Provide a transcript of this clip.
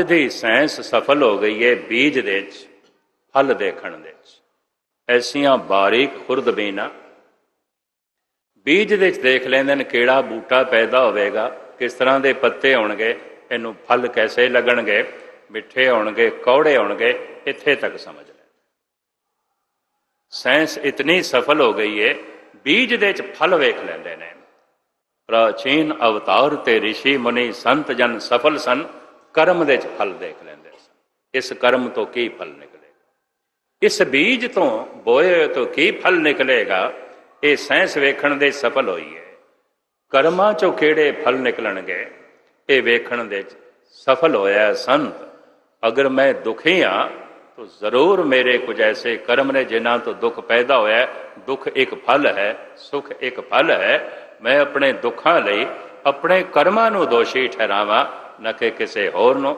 ਦੀ science ਸਫਲ ਹੋ ਗਈ ਹੈ ਬੀਜ ਦੇ ਵਿੱਚ, ਫਲ ਦੇਖਣ ਦੇ ਵਿੱਚ। ਐਸੀਆਂ ਬਾਰੀਕ ਖੁਰਦਬੀਨਾਂ ਬੀਜ ਦੇ ਵਿੱਚ ਦੇਖ ਲੈਂਦੇ ਨੇ ਕਿਹੜਾ ਬੂਟਾ ਪੈਦਾ ਹੋਵੇਗਾ, ਕਿਸ ਤਰ੍ਹਾਂ ਦੇ ਪੱਤੇ ਹੋਣਗੇ, ਇਹਨੂੰ ਫਲ ਕੈਸੇ ਲੱਗਣਗੇ, ਮਿੱਠੇ ਹੋਣਗੇ, ਕੌੜੇ ਹੋਣਗੇ, ਇੱਥੇ ਤੱਕ ਸਮਝ ਲੈ। ਸਾਇੰਸ ਇਤਨੀ ਸਫਲ ਹੋ ਗਈ ਹੈ ਬੀਜ ਦੇ ਵਿੱਚ ਫਲ ਵੇਖ ਲੈਂਦੇ ਨੇ। ਪ੍ਰਾਚੀਨ ਅਵਤਾਰ ਤੇ ઋષਿ ਮੁਨੀ ਸੰਤ ਜਨ ਸਫਲ ਸਨ ਕਰਮ ਦੇ ਵਿੱਚ ਫਲ ਦੇਖ ਲੈਂਦੇ ਸਨ। ਇਸ ਕਰਮ ਤੋਂ ਕੀ ਫਲ ਨਿਕਲੇਗਾ? ਇਸ ਬੀਜ ਤੋਂ ਬੋਏ ਤੋਂ ਕੀ ਫਲ ਨਿਕਲੇਗਾ? ਇਹ ਸਾਇੰਸ ਵੇਖਣ ਦੇ ਸਫਲ ਹੋਈ ਹੈ ਕਰਮਾਂ ਚੋਂ ਕਿਹੜੇ ਫਲ ਨਿਕਲਣਗੇ? ਇਹ ਵੇਖਣ ਦੇ ਸਫਲ ਹੋਇਆ ਸੰਤ, ਅਗਰ ਮੈਂ ਦੁਖੀ ਹਾਂ ਤਾਂ ਜ਼ਰੂਰ ਮੇਰੇ ਕੁਝ ਐਸੇ ਕਰਮ ਨੇ ਜਿਨ੍ਹਾਂ ਤੋਂ ਦੁੱਖ ਪੈਦਾ ਹੋਇਆ। ਦੁੱਖ ਇੱਕ ਫਲ ਹੈ, ਸੁਖ ਇੱਕ ਫਲ ਹੈ। ਮੈਂ ਆਪਣੇ ਦੁੱਖਾਂ ਲਈ ਆਪਣੇ ਕਰਮਾਂ ਨੂੰ ਦੋਸ਼ੀ ਠਹਿਰਾਵਾਂ। ਨਾ ਕਿ ਕਿਸੇ ਹੋਰ ਨੂੰ